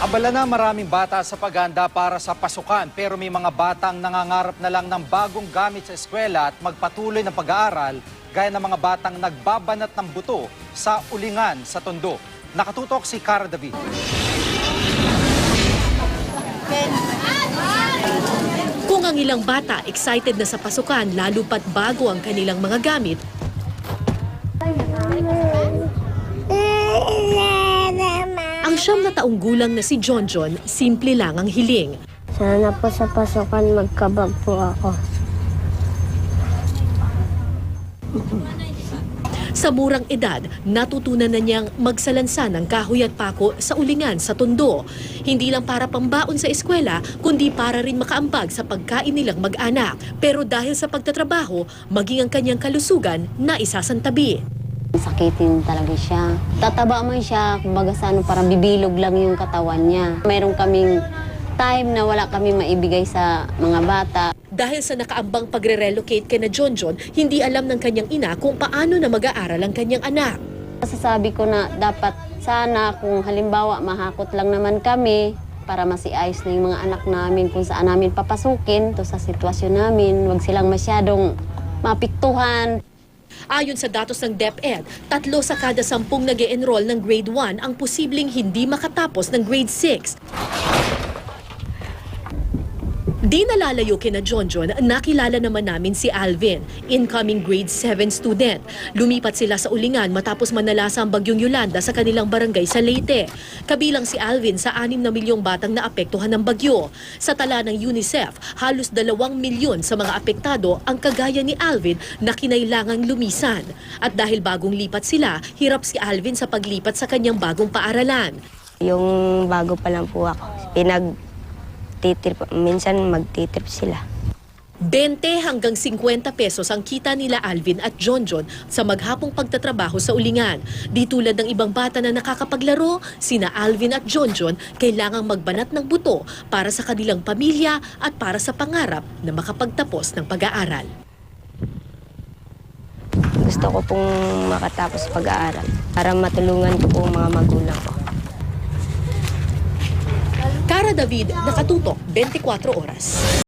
Abala na maraming bata sa paganda para sa pasukan pero may mga batang nangangarap na lang ng bagong gamit sa eskwela at magpatuloy ng pag-aaral gaya ng mga batang nagbabanat ng buto sa ulingan sa Tondo. Nakatutok si Cara David. Kung ang ilang bata excited na sa pasukan lalo pat bago ang kanilang mga gamit, ang siyam na taong gulang na si John John, simple lang ang hiling. Sana po sa pasukan magkabag po ako. Sa murang edad, natutunan na niyang magsalansan ng kahoy at pako sa ulingan sa Tondo. Hindi lang para pambaon sa eskwela, kundi para rin makaambag sa pagkain nilang mag-anak. Pero dahil sa pagtatrabaho, maging ang kanyang kalusugan na isasantabi. Sakitin talaga siya. Tataba man siya, kumbaga sa ano, parang bibilog lang yung katawan niya. Mayroon kaming time na wala kami maibigay sa mga bata. Dahil sa nakaambang pagre-relocate kay na John John, hindi alam ng kanyang ina kung paano na mag-aaral ang kanyang anak. Masasabi ko na dapat sana kung halimbawa mahakot lang naman kami para masiayos na yung mga anak namin kung saan namin papasukin to sa sitwasyon namin. Huwag silang masyadong mapiktuhan. Ayon sa datos ng DepEd, tatlo sa kada sampung nag enroll ng grade 1 ang posibleng hindi makatapos ng grade 6. Di nalalayo kina John John, nakilala naman namin si Alvin, incoming grade 7 student. Lumipat sila sa Ulingan matapos manalasa ang bagyong Yolanda sa kanilang barangay sa Leyte. Kabilang si Alvin sa 6 na milyong batang naapektuhan ng bagyo. Sa tala ng UNICEF, halos 2 milyon sa mga apektado ang kagaya ni Alvin na kinailangang lumisan. At dahil bagong lipat sila, hirap si Alvin sa paglipat sa kanyang bagong paaralan. Yung bago pa lang po ako, pinag titrip, minsan magtitrip sila. 20 hanggang 50 pesos ang kita nila Alvin at John John sa maghapong pagtatrabaho sa ulingan. Di tulad ng ibang bata na nakakapaglaro, sina Alvin at John John kailangang magbanat ng buto para sa kanilang pamilya at para sa pangarap na makapagtapos ng pag-aaral. Gusto ko pong makatapos pag-aaral para matulungan ko po mga magulang ko. Cara David, nakatutok 24 oras.